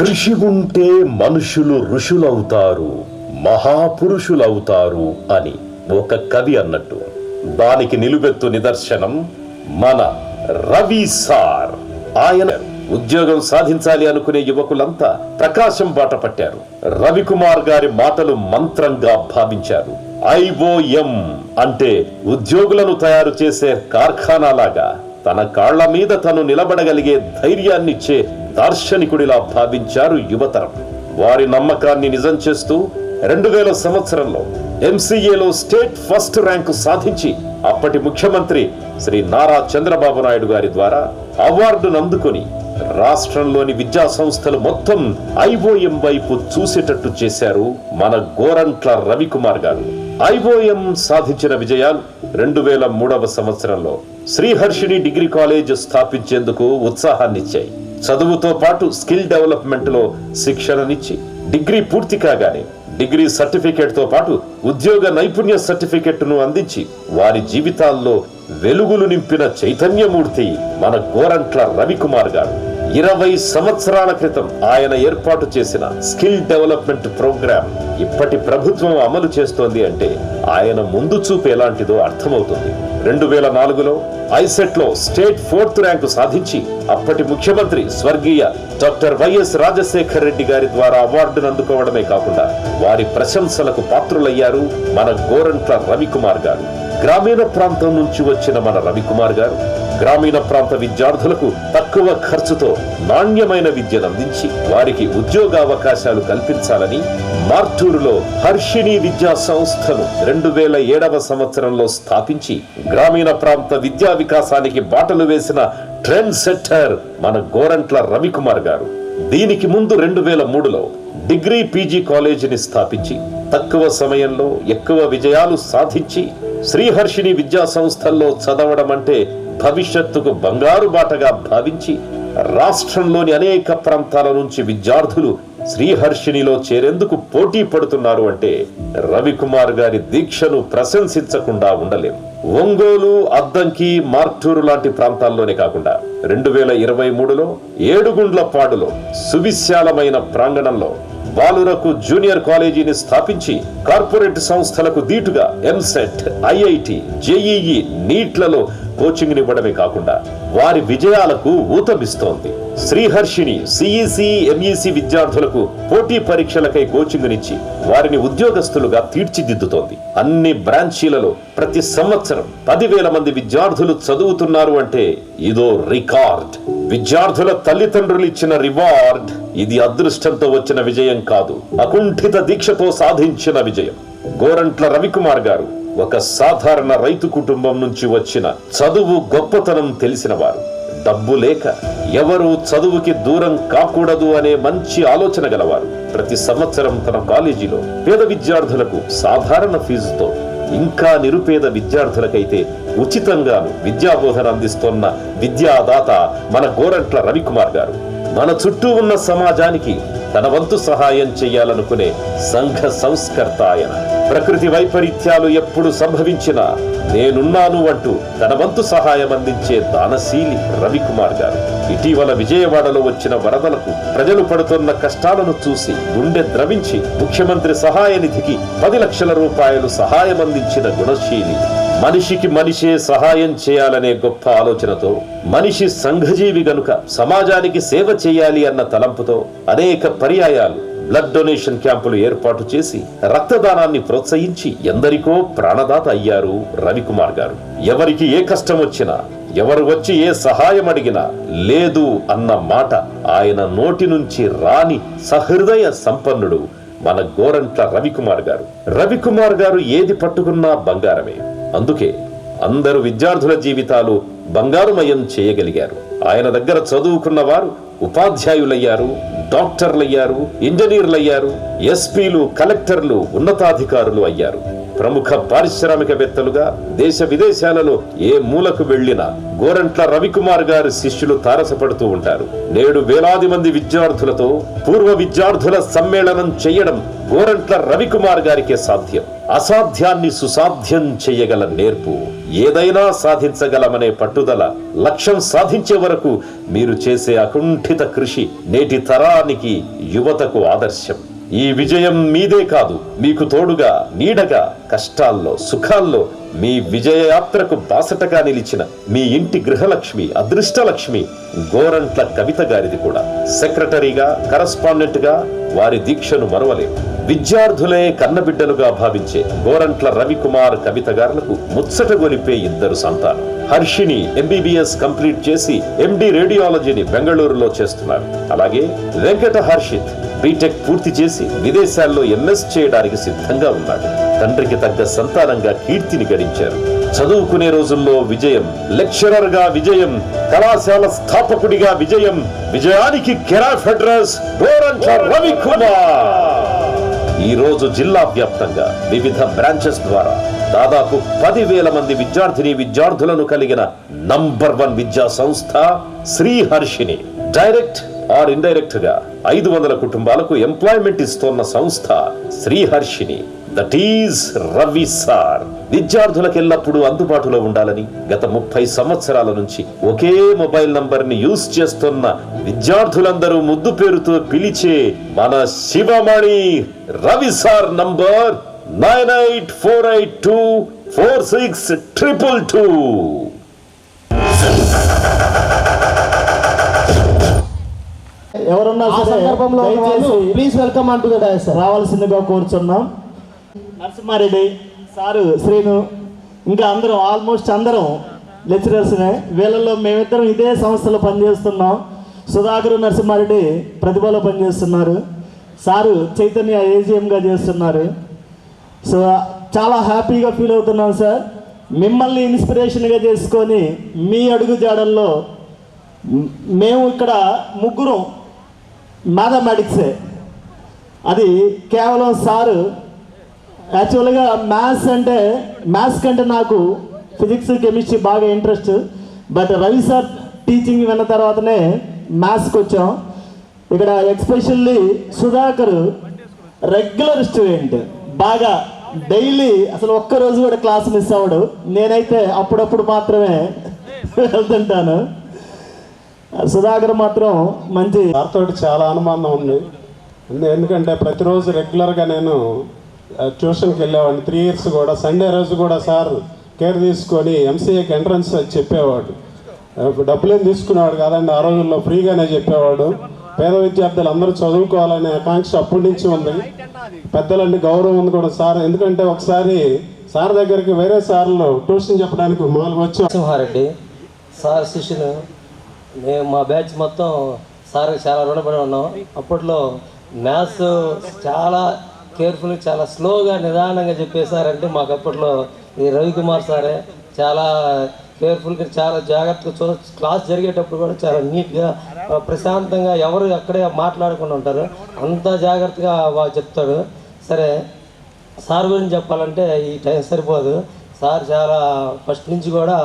కృషి ఉంటే మనుషులు ఋషులవుతారు మహాపురుషులవుతారు అని ఒక కవి అన్నట్టు. దానికి నిలువెత్తు నిదర్శనం మన రవి సార్. ఆయన ఉద్యోగం సాధించాలి అనుకునే యువకులంతా ప్రకాశం బాట పట్టారు. రవికుమార్ గారి మాటలు మంత్రంగా భావించారు. ఐఓఎం అంటే ఉద్యోగులను తయారు చేసే కార్ఖానాలాగా తన కాళ్ళ మీద తను నిలబడగలిగే ధైర్యాన్నిచ్చే దార్శనికుడిలా భావించారు యువతరం. వారి నమ్మకాన్ని నిజం చేస్తూ రెండు వేల సంవత్సరంలో ఎంసీఏలో స్టేట్ ఫస్ట్ ర్యాంకు సాధించి అప్పటి ముఖ్యమంత్రి శ్రీ నారా చంద్రబాబు నాయుడు గారి ద్వారా అవార్డును అందుకొని రాష్ట్రంలోని విద్యా సంస్థలు మొత్తం ఐఓఎం వైపు చూసేటట్టు చేశారు మన గోరంట్ల రవికుమార్ గారు. ఐఓఎం సాధించిన విజయాలు రెండు వేల మూడవ సంవత్సరంలో శ్రీహర్షిని డిగ్రీ కాలేజ్ స్థాపించేందుకు ఉత్సాహాన్నిచ్చాయి. చదువుతో పాటు స్కిల్ డెవలప్మెంట్లో శిక్షణనిచ్చి డిగ్రీ పూర్తి కాగానే డిగ్రీ సర్టిఫికేట్తో పాటు ఉద్యోగ నైపుణ్య సర్టిఫికేట్ను అందించి వారి జీవితాల్లో వెలుగులు నింపిన చైతన్యమూర్తి మన గోరంట్ల రవికుమార్ గారు. ఇరవై సంవత్సరాల క్రితం ఆయన ఏర్పాటు చేసిన స్కిల్ డెవలప్మెంట్ ప్రోగ్రాం ఇప్పటి ప్రభుత్వం అమలు చేస్తోంది అంటే ఆయన ముందు చూపు ఎలాంటిదో అర్థమవుతుంది. రెండు వేల నాలుగులో ఐసెట్లో స్టేట్ ఫోర్త్ ర్యాంకు సాధించి అప్పటి ముఖ్యమంత్రి స్వర్గీయ డాక్టర్ వైఎస్ రాజశేఖర్ రెడ్డి గారి ద్వారా అవార్డును అందుకోవడమే కాకుండా వారి ప్రశంసలకు పాత్రులయ్యారు మన గోరంట్ల రవికుమార్ గారు. గ్రామీణ ప్రాంతం నుంచి వచ్చిన మన రవికుమార్ గారు గ్రామీణ ప్రాంత విద్యార్థులకు తక్కువ ఖర్చుతో నాణ్యమైన విద్యను అందించి వారికి ఉద్యోగ అవకాశాలు కల్పించాలని మార్టూరులో హర్షిణి విద్యా సంస్థను రెండు వేల ఏడవ సంవత్సరంలో స్థాపించి గ్రామీణ ప్రాంత విద్యా వికాసానికి బాటలు వేసిన ట్రెండ్ సెట్టర్ మన గోరంట్ల రవికుమార్ గారు. దీనికి ముందు రెండు వేల మూడులో డిగ్రీ పీజీ కాలేజీని స్థాపించి తక్కువ సమయంలో ఎక్కువ విజయాలు సాధించి శ్రీహర్షిని విద్యా సంస్థల్లో చదవడం అంటే భవిష్యత్తుకు బంగారు బాటగా భావించి రాష్ట్రంలోని అనేక ప్రాంతాల నుంచి విద్యార్థులు శ్రీహర్షినిలో చేరేందుకు పోటీ పడుతున్నారు అంటే రవికుమార్ గారి దీక్షను ప్రశంసించకుండా ఉండలేం. ఒంగోలు అద్దంకి మార్టూరు లాంటి ప్రాంతాల్లోనే కాకుండా రెండు వేల ఇరవై మూడులో ఏడుగుండ్లపాడులో సువిశాలమైన ప్రాంగణంలో బాలురకు జూనియర్ కాలేజీని స్థాపించి కార్పొరేట్ సంస్థలకు దీటుగా ఎంసెట్ ఐఐటి జేఈఈ నీట్లలో కోచింగ్ ఇవ్వడమే కాకుండా వారి విజయాలకు ఊతమిస్తోంది. శ్రీహర్షిని సిఈసి ఎంఈసి విద్యార్థులకు పోటీ పరీక్షలకై కోచింగ్నిచ్చి వారిని ఉద్యోగస్తులుగా తీర్చిదిద్దుతోంది. అన్ని బ్రాంచీలలో ప్రతి సంవత్సరం పదివేల మంది విద్యార్థులు చదువుతున్నారు అంటే ఇదో రికార్డ్. విద్యార్థుల తల్లిదండ్రులు ఇచ్చిన రివార్డ్ ఇది అదృష్టంతో వచ్చిన విజయం కాదు. అకుంఠిత దీక్షతో సాధించిన విజయం. గోరంట్ల రవికుమార్ గారు ఒక సాధారణ రైతు కుటుంబం నుంచి వచ్చిన చదువు గొప్పతనం తెలిసిన వారు డబ్బు లేక ఎవరు చదువుకి దూరం కాకూడదు అనే మంచి ఆలోచన గలవారు. ప్రతి సంవత్సరం తన కాలేజీలో పేద విద్యార్థులకు సాధారణ ఫీజుతో ఇంకా నిరుపేద విద్యార్థులకైతే ఉచితంగాను విద్యాబోధన అందిస్తున్న విద్యాదాత మన గోరంట్ల రవికుమార్ గారు. మన చుట్టూ ఉన్న సమాజానికి తన వంతు సహాయం చేయాలనుకునే సంఘ సంస్కర్త ఆయన. ప్రకృతి వైపరీత్యాలు ఎప్పుడు సంభవించినా నేనున్నాను అంటూ తన వంతు సహాయం అందించే దానశీలి రవికుమార్ గారు. ఇటీవల విజయవాడలో వచ్చిన వరదలకు ప్రజలు పడుతున్న కష్టాలను చూసి గుండె ద్రవించి ముఖ్యమంత్రి సహాయ నిధికి పది లక్షల రూపాయలు సహాయం అందించిన గుణశీలి మనిషికి మనిషే సహాయం చేయాలనే గొప్ప ఆలోచనతో మనిషి సంఘజీవి గనుక సమాజానికి సేవ చేయాలి అన్న తలంపుతో అనేక పర్యాయాలు బ్లడ్ డొనేషన్ క్యాంపులు ఏర్పాటు చేసి రక్తదానాన్ని ప్రోత్సహించి ఎందరికో ప్రాణదాత అయ్యారు రవికుమార్ గారు. ఎవరికి ఏ కష్టం వచ్చినా ఎవరు వచ్చి ఏ సహాయం అడిగినా లేదు అన్న మాట ఆయన నోటి నుంచి రాని సహృదయ సంపన్నుడు మన గోరంట్ల రవికుమార్ గారు. రవికుమార్ గారు ఏది పట్టుకున్నా బంగారమే. అందుకే అందరు విద్యార్థుల జీవితాలు బంగారుమయం చేయగలిగారు. ఆయన దగ్గర చదువుకున్న వారు ఉపాధ్యాయులయ్యారు డాక్టర్లయ్యారు ఇంజనీర్లయ్యారు ఎస్పీలు కలెక్టర్లు ఉన్నతాధికారులు అయ్యారు. ప్రముఖ పారిశ్రామికవేత్తలుగా దేశ విదేశాలలో ఏ మూలకు వెళ్ళినా గోరంట్ల రవికుమార్ గారి శిష్యులు తారసపడుతూ ఉంటారు. నేడు వేలాది మంది విద్యార్థులతో పూర్వ విద్యార్థుల సమ్మేళనం చేయడం గోరంట్ల రవికుమార్ గారికే సాధ్యం. అసాధ్యాన్ని సుసాధ్యం చేయగల నేర్పు ఏదైనా సాధించగలమనే పట్టుదల లక్ష్యం సాధించే వరకు మీరు చేసే అకుంఠిత కృషి నేటి తరానికి యువతకు ఆదర్శం. ఈ విజయం మీదే కాదు మీకు తోడుగా నీడగా కష్టాల్లో సుఖాల్లో మీ విజయయాత్రకు బాసటగా నిలిచిన మీ ఇంటి గృహలక్ష్మి అదృష్టలక్ష్మి గోరంట్ల కవిత గారిది కూడా. సెక్రటరీగా కరస్పాండెంట్గా వారి దీక్షను మరవలేదు విద్యార్థులే కన్నబిడ్డలుగా భావించే గోరంట్ల రవికుమార్ కవిత గారులకు ముచ్చట గొలిపే ఇద్దరు సంతానం. హర్షిని ఎంబీబీఎస్ కంప్లీట్ చేసి ఎండి రేడియాలజీని బెంగళూరులో చేస్తున్నారు. అలాగే వెంకట హర్షిత్ బీటెక్ పూర్తి చేసి విదేశాల్లో ఎంఎస్ చేయడానికి సిద్ధంగా ఉన్నాడు. తండ్రికి తగ్గ సంతానంగా కీర్తిని గడించారు. చదువుకునే రోజుల్లో విజయం లెక్చరర్గా విజయం కళాశాల స్థాపకుడిగా విజయం విజయానికి కెరా ఫెడరస్ రవి ఈరోజు ఈ రోజు జిల్లా వ్యాప్తంగా వివిధ బ్రాంచెస్ ద్వారా దాదాపు పదివేల మంది విద్యార్థిని విద్యార్థులను కలిగిన నంబర్ వన్ విద్యా సంస్థ శ్రీహర్షిని. డైరెక్ట్ ఆర్ ఇండైరెక్ట్గా ఐదు వందల కుటుంబాలకు ఎంప్లాయ్మెంట్ ఇస్తోన్న సంస్థ Sriharshini. That is Ravi sir విద్యార్థులకు ఎల్లప్పుడూ అందుబాటులో ఉండాలని గత ముప్పై సంవత్సరాల నుంచి ఒకే మొబైల్ నంబర్ని యూజ్ చేస్తున్న విద్యార్థులందరూ ముద్దు పేరుతో పిలిచే మన Sivamani Ravi sir number nine eight four eight two four six triple two. ఎవరున్నా ఆ సరే సందర్భంలో దయచేసి ప్లీజ్ వెల్కమ్ అంటూ రావాల్సిందిగా కోరుచున్నాం. నరసింహారెడ్డి సారు శ్రీను ఇంకా అందరం ఆల్మోస్ట్ అందరం లెక్చరర్స్నే వీళ్ళల్లో మేమిద్దరం ఇదే సంస్థలో పనిచేస్తున్నాం. సుధాకరు నరసింహారెడ్డి ప్రతిభలో పనిచేస్తున్నారు. సారు చైతన్య ఏజిఎంగా చేస్తున్నారు. సో చాలా హ్యాపీగా ఫీల్ అవుతున్నాం సార్. మిమ్మల్ని ఇన్స్పిరేషన్గా చేసుకొని మీ అడుగు జాడల్లో మేము ఇక్కడ ముగ్గురం మ్యాథమెటిక్సే. అది కేవలం సారు యాక్చువల్గా మ్యాథ్స్ అంటే మ్యాథ్స్ కంటే నాకు ఫిజిక్స్ కెమిస్ట్రీ బాగా interest. But Ravi sir teaching విన్న తర్వాతనే మ్యాథ్స్కి వచ్చాం. ఇక్కడ ఎక్స్పెషల్లీ సుధాకర్ రెగ్యులర్ స్టూడెంట్. బాగా డైలీ అసలు ఒక్క రోజు కూడా క్లాస్ మిస్ అవ్వడు. నేనైతే అప్పుడప్పుడు మాత్రమే వెళ్తుంటాను. సుధాకర్ మాత్రం మంచి సార్తో చాలా అనుబంధం ఉంది. ఎందుకంటే ప్రతిరోజు రెగ్యులర్గా నేను ట్యూషన్కి వెళ్ళేవాడిని త్రీ ఇయర్స్ కూడా సండే రోజు కూడా సార్ కేర్ తీసుకొని ఎంసీఏకి ఎంట్రన్స్ చెప్పేవాడు. డబ్బులేం తీసుకునేవాడు కాదండి ఆ రోజుల్లో ఫ్రీగానే చెప్పేవాడు. పేద విద్యార్థులు అందరూ చదువుకోవాలనే ఆకాంక్ష అప్పటి నుంచి ఉంది. పెద్దలంటే గౌరవం ఉంది కూడా సార్. ఎందుకంటే ఒకసారి సార్ దగ్గరికి వేరే సార్లు ట్యూషన్ చెప్పడానికి మామూలుగా వచ్చి. నరసింహారెడ్డి సార్ శిష్యులు మేము మా బ్యాచ్ మొత్తం సార్ చాలా రుణపడి ఉన్నాం. అప్పట్లో మ్యాథ్స్ చాలా కేర్ఫుల్ చాలా స్లోగా నిదానంగా చెప్పేశారంటే మాకు అప్పట్లో ఈ రవికుమార్ సారే చాలా కేర్ఫుల్గా చాలా జాగ్రత్తగా చూ క్లాస్ జరిగేటప్పుడు కూడా చాలా నీట్గా ప్రశాంతంగా ఎవరు అక్కడే మాట్లాడకుండా ఉంటారు. అంత జాగ్రత్తగా చెప్తాడు. సరే సార్ గురించి చెప్పాలంటే ఈ టైం సరిపోదు. సార్ చాలా ఫస్ట్ నుంచి కూడా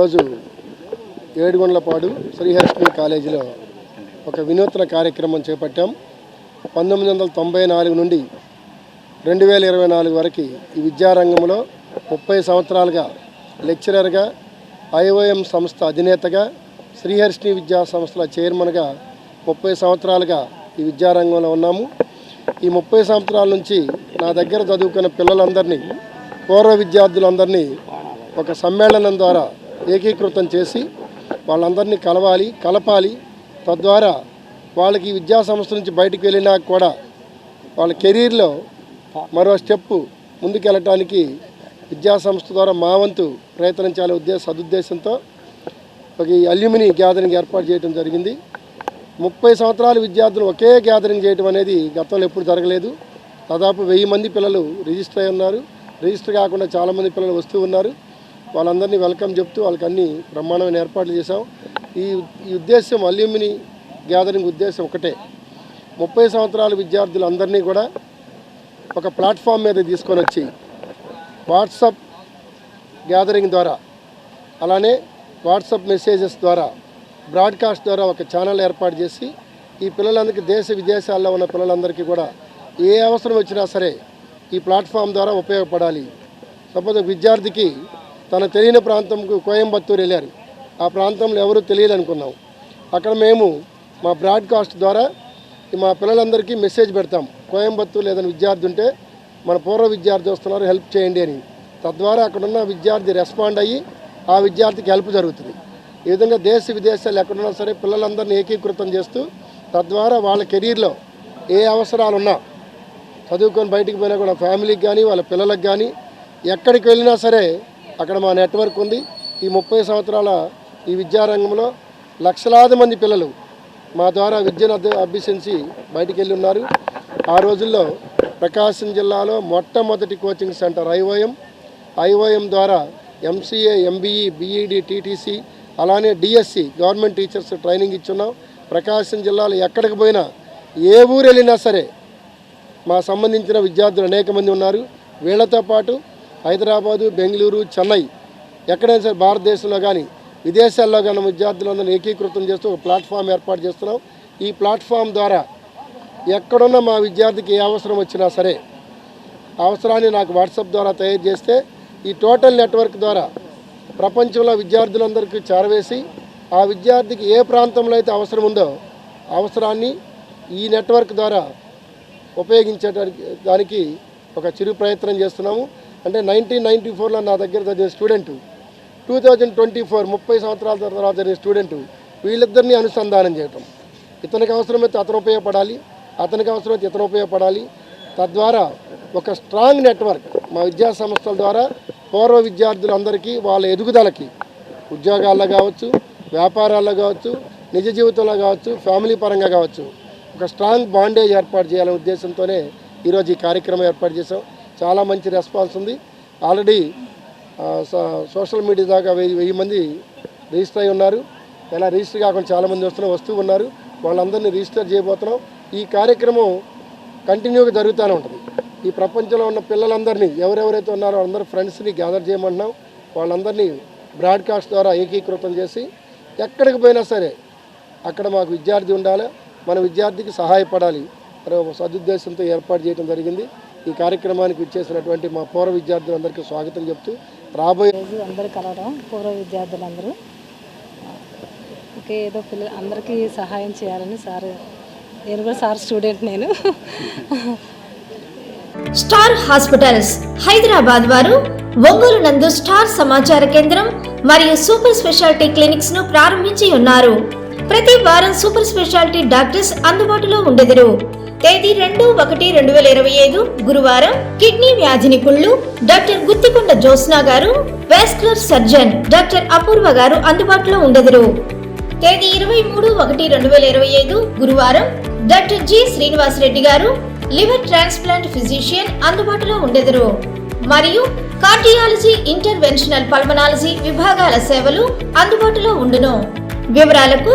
ఈరోజు ఏడుగొండలపాడు శ్రీహరిష్ణి కాలేజీలో ఒక వినూత్న కార్యక్రమం చేపట్టాం. పంతొమ్మిది వందల తొంభై నాలుగు నుండి రెండు వేల ఇరవై నాలుగు వరకు ఈ విద్యారంగంలో ముప్పై సంవత్సరాలుగా లెక్చరర్గా ఐఓఎం సంస్థ అధినేతగా శ్రీహరిష్ణి విద్యా సంస్థల చైర్మన్గా ముప్పై సంవత్సరాలుగా ఈ విద్యారంగంలో ఉన్నాము. ఈ ముప్పై సంవత్సరాల నుంచి నా దగ్గర చదువుకున్న పిల్లలందరినీ పూర్వ విద్యార్థులందరినీ ఒక సమ్మేళనం ద్వారా ఏకీకృతం చేసి వాళ్ళందరినీ కలవాలి కలపాలి. తద్వారా వాళ్ళకి విద్యా సంస్థ నుంచి బయటకు వెళ్ళినా కూడా వాళ్ళ కెరీర్లో మరో స్టెప్ ముందుకెళ్ళటానికి విద్యా సంస్థ ద్వారా మా వంతు ప్రయత్నించాలే ఉద్దేశ సదుద్దేశంతో ఒక ఈ అల్యూమిని గ్యాదరింగ్ ఏర్పాటు చేయడం జరిగింది. ముప్పై సంవత్సరాల విద్యార్థులు ఒకే గ్యాదరింగ్ చేయడం అనేది గతంలో ఎప్పుడు జరగలేదు. దాదాపు వెయ్యి మంది పిల్లలు రిజిస్టర్ అయి ఉన్నారు. రిజిస్టర్ కాకుండా చాలామంది పిల్లలు వస్తూ ఉన్నారు. వాళ్ళందరినీ వెల్కమ్ చెప్తూ వాళ్ళకి అన్ని బ్రహ్మాండమైన ఏర్పాట్లు చేశాం. ఈ ఈ ఉద్దేశం అల్యూమిని గ్యాదరింగ్ ఉద్దేశం ఒకటే. ముప్పై సంవత్సరాల విద్యార్థులందరినీ కూడా ఒక ప్లాట్ఫామ్ మీద తీసుకొని వచ్చి వాట్సాప్ గ్యాదరింగ్ ద్వారా అలానే వాట్సాప్ మెసేజెస్ ద్వారా బ్రాడ్కాస్ట్ ద్వారా ఒక ఛానల్ ఏర్పాటు చేసి ఈ పిల్లలందరికీ దేశ విదేశాల్లో ఉన్న పిల్లలందరికీ కూడా ఏ అవసరం వచ్చినా సరే ఈ ప్లాట్ఫామ్ ద్వారా ఉపయోగపడాలి. సపోజ్ విద్యార్థికి తన తెలియని ప్రాంతంకు కోయంబత్తూరు వెళ్ళారు. ఆ ప్రాంతంలో ఎవరు తెలియదనుకున్నాం అక్కడ మేము మా బ్రాడ్కాస్ట్ ద్వారా మా పిల్లలందరికీ మెసేజ్ పెడతాం. కోయంబత్తూరు ఏదైనా విద్యార్థి ఉంటే మన పూర్వ విద్యార్థి వస్తున్నారు హెల్ప్ చేయండి అని. తద్వారా అక్కడున్న విద్యార్థి రెస్పాండ్ అయ్యి ఆ విద్యార్థికి హెల్ప్ జరుగుతుంది. ఈ విధంగా దేశ విదేశాలు ఎక్కడున్నా సరే పిల్లలందరినీ ఏకీకృతం చేస్తూ తద్వారా వాళ్ళ కెరీర్లో ఏ అవసరాలు ఉన్నా చదువుకొని బయటికి పోయినా కూడా ఫ్యామిలీకి కానీ వాళ్ళ పిల్లలకు కానీ ఎక్కడికి వెళ్ళినా సరే అక్కడ మా నెట్వర్క్ ఉంది. ఈ ముప్పై సంవత్సరాల ఈ విద్యారంగంలో లక్షలాది మంది పిల్లలు మా ద్వారా విద్యను అభ్య- అభ్యసించి బయటికి వెళ్ళి ఉన్నారు ఆ రోజుల్లో ప్రకాశం జిల్లాలో మొట్టమొదటి కోచింగ్ సెంటర్ ఐఓఎం. ఐఓఎం ద్వారా ఎంసీఏ ఎంబీఈ బీఈడి టీటీసీ అలానే డిఎస్సి గవర్నమెంట్ టీచర్స్ ట్రైనింగ్ ఇచ్చున్నాం. ప్రకాశం జిల్లాలో ఎక్కడికి పోయినా ఏ ఊరు వెళ్ళినా సరే మా సంబంధించిన విద్యార్థులు అనేక మంది ఉన్నారు. వీళ్ళతో పాటు హైదరాబాదు బెంగళూరు చెన్నై ఎక్కడైనా సరే భారతదేశంలో కానీ విదేశాల్లో కానీ విద్యార్థులందరినీ ఏకీకృతం చేస్తూ ఒక ప్లాట్ఫామ్ ఏర్పాటు చేస్తున్నాం. ఈ ప్లాట్ఫామ్ ద్వారా ఎక్కడున్న మా విద్యార్థికి ఏ అవసరం వచ్చినా సరే అవసరాన్ని నాకు వాట్సాప్ ద్వారా తయారు చేస్తే ఈ టోటల్ నెట్వర్క్ ద్వారా ప్రపంచంలో విద్యార్థులందరికీ చేరవేసి ఆ విద్యార్థికి ఏ ప్రాంతంలో అయితే అవసరం ఉందో అవసరాన్ని ఈ నెట్వర్క్ ద్వారా ఉపయోగించేటానికి దానికి ఒక చిరు ప్రయత్నం చేస్తున్నాము. అంటే నైన్టీన్ నైంటీ ఫోర్లో నా దగ్గర చదివిన student two thousand twenty four ముప్పై సంవత్సరాల తర్వాత చదివిన స్టూడెంట్ వీళ్ళిద్దరినీ అనుసంధానం చేయటం. ఇతనికి అవసరమైతే అతను ఉపయోగపడాలి అతనికి అవసరమైతే ఇతను ఉపయోగపడాలి. తద్వారా ఒక స్ట్రాంగ్ నెట్వర్క్ మా విద్యా సంస్థల ద్వారా పూర్వ విద్యార్థులందరికీ వాళ్ళ ఎదుగుదలకి ఉద్యోగాల్లో కావచ్చు వ్యాపారాల్లో కావచ్చు నిజ జీవితంలో కావచ్చు ఫ్యామిలీ పరంగా కావచ్చు ఒక స్ట్రాంగ్ బాండేజ్ ఏర్పాటు చేయాలనే ఉద్దేశంతోనే ఈరోజు ఈ కార్యక్రమం ఏర్పాటు చేసాం చాలా మంచి రెస్పాన్స్ ఉంది. ఆల్రెడీ సో- సోషల్ మీడియా దాకా వెయ్యి వెయ్యి మంది రిజిస్టర్ అయి ఉన్నారు. ఇలా రిజిస్టర్ కాకుండా చాలామంది వస్తున్నారు వస్తూ ఉన్నారు. వాళ్ళందరినీ రిజిస్టర్ చేయబోతున్నాం. ఈ కార్యక్రమం కంటిన్యూగా జరుగుతూనే ఉంటుంది. ఈ ప్రపంచంలో ఉన్న పిల్లలందరినీ ఎవరెవరైతే ఉన్నారో అందరూ ఫ్రెండ్స్ని గ్యాదర్ చేయమంటున్నాం. వాళ్ళందరినీ బ్రాడ్కాస్ట్ ద్వారా ఏకీకృతం చేసి ఎక్కడికి పోయినా సరే అక్కడ మాకు విద్యార్థి ఉండాలి. మన విద్యార్థికి సహాయపడాలి. సదుద్దేశంతో ఏర్పాటు చేయడం జరిగింది. ఈ కార్యక్రమానికి ఇచ్చేసినటువంటి మా పూర్వ విద్యార్థులందరికీ స్వాగతం చెప్తూ రాబోయే రోజు అందరూ కలవడం పూర్వ విద్యార్థులందరూ. ఓకే ఏదో పిల్లలు అందరికీ సహాయం చేయాలని సార్ నేను కూడా సార్ స్టూడెంట్ నేను. స్టార్ హాస్పిటల్స్ హైదరాబాద్ వారు ఒంగోలు నందు స్టార్ సమాచార కేంద్రం మరియు సూపర్ స్పెషాలిటీ క్లినిక్స్ను ప్రారంభించి ఉన్నారు. ప్రతి వారం సూపర్ స్పెషాలిటీ డాక్టర్స్ అందుబాటులో ఉండెదరు. తేదీ రెండు ఒకటి రెండు వేల ఇరవై ఐదు గురువారం కిడ్నీ వ్యాధి నిపుణులు డాక్టర్ గుత్తికొండ జ్యోత్స్న గారు వాస్కులర్ సర్జన్ డాక్టర్ అపూర్వ గారు అందుబాటులో ఉండదురు. తేదీ ఇరవై మూడు ఒకటి రెండు వేల ఇరవై ఐదు గురువారం డాక్టర్ జి శ్రీనివాస్ రెడ్డి గారు లివర్ ట్రాన్స్ప్లాంట్ ఫిజిషియన్ అందుబాటులో ఉండెదరు. మరియు కార్డియాలజీ ఇంటర్వెన్షనల్ పల్మనాలజీ విభాగాల సేవలు అందుబాటులో ఉండును. వివరాలకు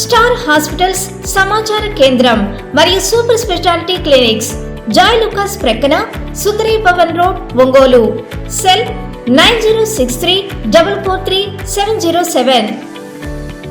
స్టార్ హాస్పిటల్స్ సమాచార కేంద్రం మరియు super speciality clinics. Joy Alukkas ప్రక్కన Sundari Bhavan road Ongole. Cell nine zero six three double four three seven zero seven.